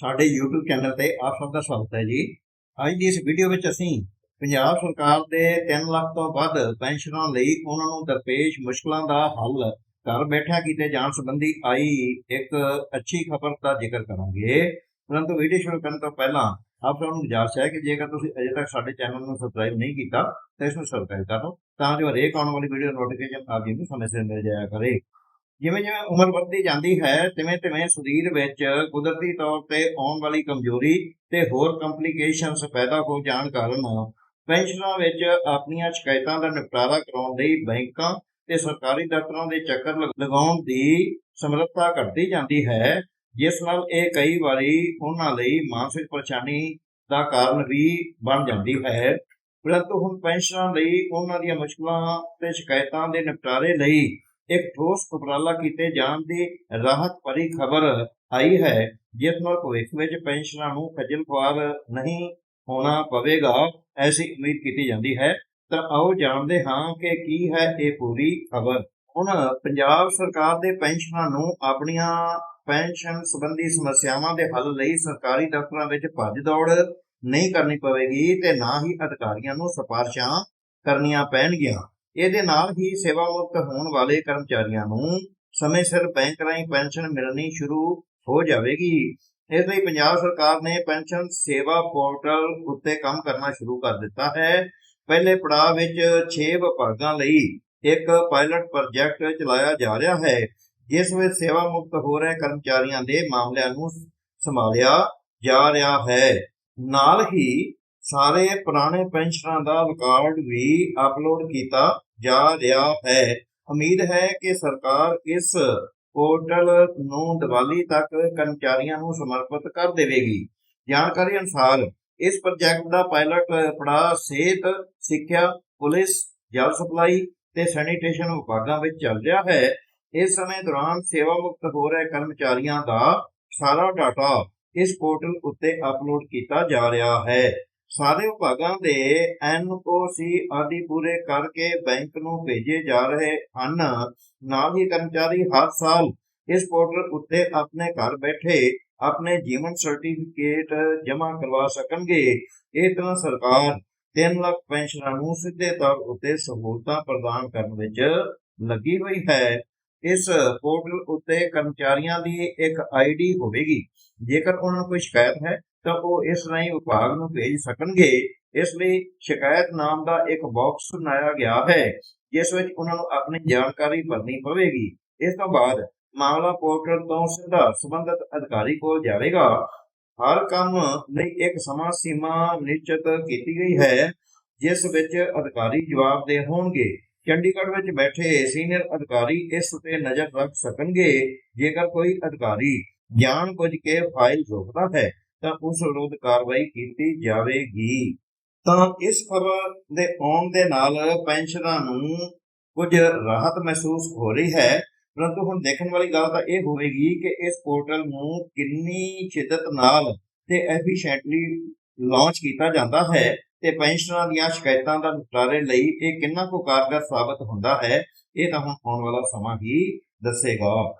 ਸਾਡੇ YouTube channel ਤੇ ਆਪ ਸਭ ਦਾ ਸਵਾਗਤ ਹੈ ਜੀ। ਅੱਜ ਦੀ ਇਸ ਵੀਡੀਓ ਵਿੱਚ ਅਸੀਂ ਪੰਜਾਬ ਸਰਕਾਰ ਦੇ 3 ਲੱਖ ਤੋਂ ਵੱਧ ਪੈਨਸ਼ਨਾਂ ਲਈ ਉਹਨਾਂ ਨੂੰ ਦਰਪੇਸ਼ ਮੁਸ਼ਕਲਾਂ ਦਾ ਹੱਲ ਘਰ ਬੈਠਿਆਂ ਕੀਤੇ ਜਾਣ ਸੰਬੰਧੀ ਆਈ ਇੱਕ ਅੱਛੀ ਖਬਰ ਦਾ ਜ਼ਿਕਰ ਕਰਾਂਗੇ। ਪਰੰਤੂ ਵੀਡੀਓ ਸ਼ੁਰੂ ਕਰਨ ਤੋਂ ਪਹਿਲਾਂ ਆਪ ਸਭ ਨੂੰ ਗੁਜ਼ਾਰਿਸ਼ ਹੈ ਕਿ ਜੇਕਰ ਤੁਸੀਂ ਅਜੇ ਤੱਕ ਸਾਡੇ ਚੈਨਲ ਨੂੰ ਸਬਸਕ੍ਰਾਈਬ ਨਹੀਂ ਕੀਤਾ, ਤਾਂ ਇਸ ਨੂੰ ਸਬਸਕ੍ਰਾਈਬ ਕਰ ਲਓ, ਤਾਂ ਜੋ ਹਰੇਕ ਆਉਣ ਵਾਲੀ ਵੀਡੀਓ ਨੋਟੀਫਿਕੇਸ਼ਨ ਆਪ ਜੀ ਨੂੰ ਸਮੇਂ ਸਿਰ ਮਿਲ ਜਾਇਆ ਕਰੇ। ਜਿਵੇਂ ਜਿਵੇਂ ਉਮਰ ਵੱਧਦੀ ਜਾਂਦੀ ਹੈ, ਤਿਵੇਂ ਤਿਵੇਂ ਸਰੀਰ ਵਿੱਚ ਕੁਦਰਤੀ ਤੌਰ ਤੇ ਆਉਣ ਵਾਲੀ ਕਮਜ਼ੋਰੀ ਤੇ ਹੋਰ ਕੰਪਲਿਕੇਸ਼ਨਸ ਪੈਦਾ ਹੋ ਜਾਣ ਕਾਰਨ ਪੈਨਸ਼ਨਾਂ ਵਿੱਚ ਆਪਣੀਆਂ ਸ਼ਿਕਾਇਤਾਂ ਦਾ ਨਿਪਟਾਰਾ ਕਰਾਉਣ ਲਈ ਬੈਂਕਾਂ ਤੇ ਸਰਕਾਰੀ ਦਫ਼ਤਰਾਂ ਦੇ ਚੱਕਰ ਲਗ- ਲਗਾਉਣ ਦੀ ਸਮਰੱਥਾ ਘਟਦੀ ਜਾਂਦੀ ਹੈ, ਜਿਸ ਨਾਲ ਇਹ ਕਈ ਵਾਰੀ ਉਹਨਾਂ ਲਈ ਮਾਨਸਿਕ ਪਰੇਸ਼ਾਨੀ ਦਾ ਕਾਰਨ ਵੀ ਬਣ ਜਾਂਦੀ ਹੈ। ਪਰੰਤੂ ਹੁਣ ਪੈਨਸ਼ਨਾਂ ਲਈ ਉਹਨਾਂ ਦੀਆਂ ਮੁਸ਼ਕਲਾਂ ਤੇ ਸ਼ਿਕਾਇਤਾਂ ਦੇ ਨਿਪਟਾਰੇ ਲਈ ਇੱਕ ਠੋਸ ਉਪਰਾਲਾ ਕੀਤੇ ਜਾਣ ਦੀ ਰਾਹਤ ਭਰੀ ਖਬਰ ਆਈ ਹੈ, ਜਿਸ ਨਾਲ ਭਵਿੱਖ ਵਿੱਚ ਪੈਨਸ਼ਨਰਾਂ ਨੂੰ ਖੱਜਲ ਖੁਆਰ ਨਹੀਂ ਹੋਣਾ ਪਵੇਗਾ, ਐਸੀ ਉਮੀਦ ਕੀਤੀ ਜਾਂਦੀ ਹੈ। ਤਾਂ ਆਓ ਜਾਣਦੇ ਹਾਂ ਕਿ ਕੀ ਹੈ ਇਹ ਪੂਰੀ ਖਬਰ। ਹੁਣ ਪੰਜਾਬ ਸਰਕਾਰ ਦੇ ਪੈਨਸ਼ਨਾਂ ਨੂੰ ਆਪਣੀਆਂ ਪੈਨਸ਼ਨ ਸੰਬੰਧੀ ਸਮੱਸਿਆਵਾਂ ਦੇ ਹੱਲ ਲਈ ਸਰਕਾਰੀ ਦਫ਼ਤਰਾਂ ਵਿੱਚ ਭੱਜ ਦੌੜ ਨਹੀਂ ਕਰਨੀ ਪਵੇਗੀ ਤੇ ਨਾ ਹੀ ਅਧਿਕਾਰੀਆਂ ਨੂੰ ਸਿਫਾਰਸ਼ਾਂ ਕਰਨੀਆਂ ਪੈਣਗੀਆਂ। ਇਹਦੇ ਨਾਲ ਹੀ ਸੇਵਾ ਮੁਕਤ ਹੋਣ ਵਾਲੇ ਕਰਮਚਾਰੀਆਂ ਨੂੰ ਸਮੇਂ ਸਿਰ ਬੈਂਕ ਰਾਹੀਂ ਪੈਨਸ਼ਨ ਮਿਲਣੀ ਸ਼ੁਰੂ ਹੋ ਜਾਵੇਗੀ। ਇਸ ਲਈ ਪੰਜਾਬ ਸਰਕਾਰ ਨੇ ਪੈਨਸ਼ਨ ਸੇਵਾ ਪੋਰਟਲ ਉੱਤੇ ਕੰਮ ਕਰਨਾ ਸ਼ੁਰੂ ਕਰ ਦਿੱਤਾ ਹੈ। ਪਹਿਲੇ ਪੜਾਅ ਵਿੱਚ 6 ਵਿਭਾਗਾਂ ਲਈ ਇੱਕ ਪਾਇਲਟ ਪ੍ਰੋਜੈਕਟ ਚਲਾਇਆ ਜਾ ਰਿਹਾ ਹੈ, ਜਿਸ ਵਿੱਚ ਸੇਵਾ ਮੁਕਤ ਹੋ ਰਹੇ ਕਰਮਚਾਰੀਆਂ ਦੇ ਮਾਮਲਿਆਂ ਨੂੰ ਸੰਭਾਲਿਆ ਜਾ ਰਿਹਾ ਹੈ। ਨਾਲ ਹੀ ਸਾਰੇ ਪੁਰਾਣੇ ਪੈਨਸ਼ਨਾਂ ਦਾ ਰਿਕਾਰਡ ਵੀ ਅਪਲੋਡ ਕੀਤਾ ਜਾ ਰਿਹਾ ਹੈ। ਉਮੀਦ ਹੈ ਕਿ ਸਰਕਾਰ ਇਸ ਪੋਰਟਲ ਨੂੰ ਦੀਵਾਲੀ ਤੱਕ ਕਰਮਚਾਰੀਆਂ ਨੂੰ ਸਮਰਪਿਤ ਕਰ ਦੇਵੇਗੀ। ਜਾਣਕਾਰੀ ਅਨੁਸਾਰ ਇਸ ਪ੍ਰੋਜੈਕਟ ਦਾ ਪਾਇਲਟ ਪੜਾਅ ਸਿਹਤ, ਸਿੱਖਿਆ, ਪੁਲਿਸ, ਜਲ ਸਪਲਾਈ ਤੇ ਸੈਨੀਟੇਸ਼ਨ ਵਿਭਾਗਾਂ ਵਿੱਚ ਚੱਲ ਰਿਹਾ ਹੈ। ਇਸ ਸਮੇਂ ਦੌਰਾਨ ਸੇਵਾ ਮੁਕਤ ਹੋ ਰਹੇ ਕਰਮਚਾਰੀਆਂ ਦਾ ਸਾਰਾ ਡਾਟਾ ਇਸ ਪੋਰਟਲ ਉੱਤੇ ਅਪਲੋਡ ਕੀਤਾ ਜਾ ਰਿਹਾ ਹੈ। ਸਾਰੇ ਵਿਭਾਗਾਂ ਦੇ ਐਨਓਸੀ ਆਦਿ ਪੂਰੇ ਕਰਕੇ ਬੈਂਕ ਨੂੰ ਭੇਜੇ ਜਾ ਰਹੇ ਹਨ। ਨਾਲ ਹੀ ਕਰਮਚਾਰੀ ਹਰ ਸਾਲ ਇਸ ਪੋਰਟਲ ਉੱਤੇ ਆਪਣੇ ਘਰ ਬੈਠੇ ਆਪਣੇ ਜੀਵਨ ਸਰਟੀਫਿਕੇਟ ਜਮ੍ਹਾਂ ਕਰਵਾ ਸਕਣਗੇ। ਇਹ ਤਰ੍ਹਾਂ ਸਰਕਾਰ 3 ਲੱਖ ਪੈਨਸ਼ਨਰਾਂ ਨੂੰ ਸਿੱਧੇ ਤੌਰ ਉੱਤੇ ਸਹੂਲਤਾਂ ਪ੍ਰਦਾਨ ਕਰਨ ਵਿੱਚ ਲੱਗੀ ਹੋਈ ਹੈ। ਇਸ ਪੋਰਟਲ ਉੱਤੇ ਕਰਮਚਾਰੀਆਂ ਦੀ ਇੱਕ ਆਈਡੀ ਹੋਵੇਗੀ। ਜੇਕਰ ਉਹਨਾਂ ਨੂੰ ਕੋਈ ਸ਼ਿਕਾਇਤ ਹੈ ਤਾਂ ਉਹ ਇਸ ਰਾਹੀਂ ਵਿਭਾਗ ਨੂੰ ਭੇਜ ਸਕਣਗੇ। ਇਸ ਲਈ ਸ਼ਿਕਾਇਤ ਨਾਮ ਦਾ ਇੱਕ ਬਾਕਸ ਬਣਾਇਆ ਗਿਆ ਹੈ, ਜਿਸ ਵਿੱਚ ਉਹਨਾਂ ਨੂੰ ਆਪਣੀ ਜਾਣਕਾਰੀ ਭਰਨੀ ਪਵੇਗੀ। ਇਸ ਤੋਂ ਬਾਅਦ ਮਾਮਲਾ ਪੋਰਟਲ ਤੋਂ ਸਿੱਧਾ ਸੰਬੰਧਿਤ ਅਧਿਕਾਰੀ ਕੋਲ ਜਾਵੇਗਾ। ਹਰ ਕੰਮ ਲਈ ਇੱਕ ਸਮਾਂ ਸੀਮਾ ਨਿਸ਼ਚਿਤ ਕੀਤੀ ਗਈ ਹੈ, ਜਿਸ ਵਿੱਚ ਅਧਿਕਾਰੀ ਜਵਾਬਦੇਹ ਹੋਣਗੇ। ਚੰਡੀਗੜ੍ਹ ਵਿੱਚ ਬੈਠੇ ਸੀਨੀਅਰ ਅਧਿਕਾਰੀ ਇਸ ਉਤੇ ਨਜ਼ਰ ਰੱਖ ਸਕਣਗੇ। ਜੇਕਰ ਕੋਈ ਅਧਿਕਾਰੀ ਜਾਣ ਬੁੱਝ ਕੇ ਫਾਈਲ ਰੋਕਦਾ ਹੈ ਤਾਂ ਉਸ ਵਿਰੁੱਧ ਕਾਰਵਾਈ ਕੀਤੀ ਜਾਵੇਗੀ। ਤਾਂ ਇਸ ਖਬਰ ਦੇ ਆਉਣ ਦੇ ਨਾਲ ਪੈਨਸ਼ਨਰਾਂ ਨੂੰ ਕੁਝ ਰਾਹਤ ਮਹਿਸੂਸ ਹੋ ਰਹੀ ਹੈ। ਪਰੰਤੂ ਹੁਣ ਦੇਖਣ ਵਾਲੀ ਗੱਲ ਤਾਂ ਇਹ ਹੋਵੇਗੀ ਕਿ ਇਸ ਪੋਰਟਲ ਨੂੰ ਕਿੰਨੀ ਸ਼ਿੱਦਤ ਨਾਲ ਤੇ ਐਫੀਸ਼ੀਐਂਟਲੀ ਲਾਂਚ ਕੀਤਾ ਜਾਂਦਾ ਹੈ ਤੇ ਪੈਨਸ਼ਨਰਾਂ ਦੀਆਂ ਸ਼ਿਕਾਇਤਾਂ ਦਾ ਨਿਪਟਾਰੇ ਲਈ ਇਹ ਕਿੰਨਾ ਕੁ ਕਾਰਗਰ ਸਾਬਤ ਹੁੰਦਾ ਹੈ, ਇਹ ਤਾਂ ਹੁਣ ਆਉਣ ਵਾਲਾ ਸਮਾਂ ਹੀ ਦੱਸੇਗਾ।